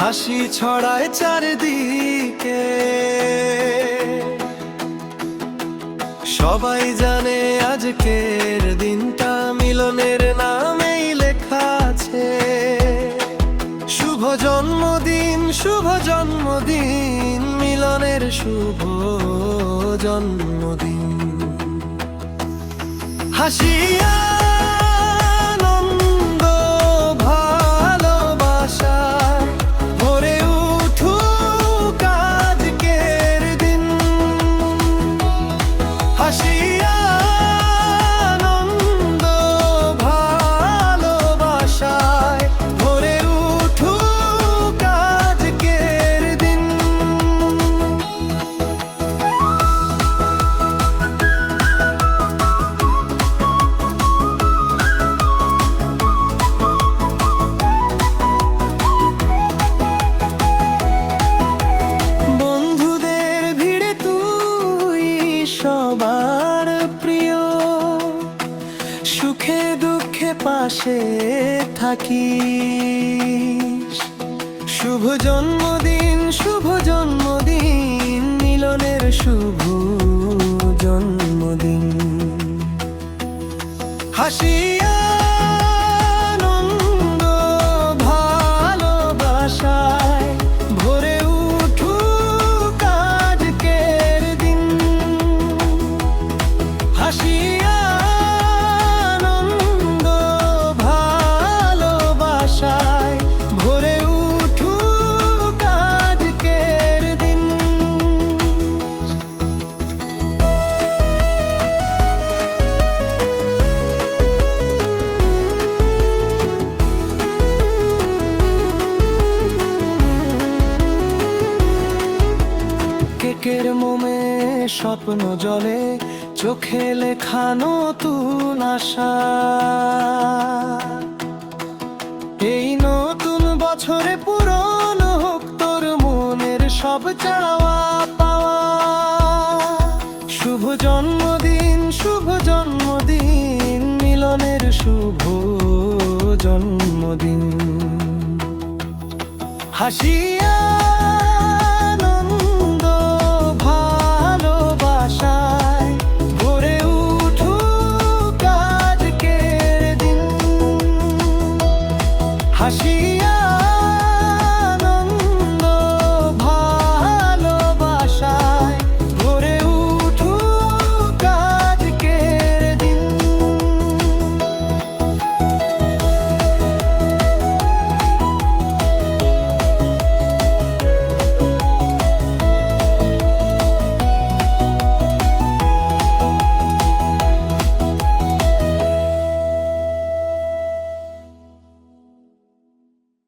হাসি ছড়ায় চারিদিকে। সবাই জানে আজকের দিনটা মিলনের নামেই লেখা আছে। শুভ জন্মদিন শুভ জন্মদিন, মিলনের শুভ জন্মদিন। হাসিয়া সুখে দুঃখে পাশে থাকি শুভ জন্মদিন শুভ জন্মদিন মিলনের শুভ জন্মদিন। হাসিয়া মোমে স্বপ্ন জলে, চোখে লেখা নতুন আশা। এই নতুন বছরে পূরণ হোক তোর মনের সব চাওয়া পাওয়া। শুভ জন্মদিন শুভ জন্মদিন, মিলনের শুভ জন্মদিন। হাসিয়া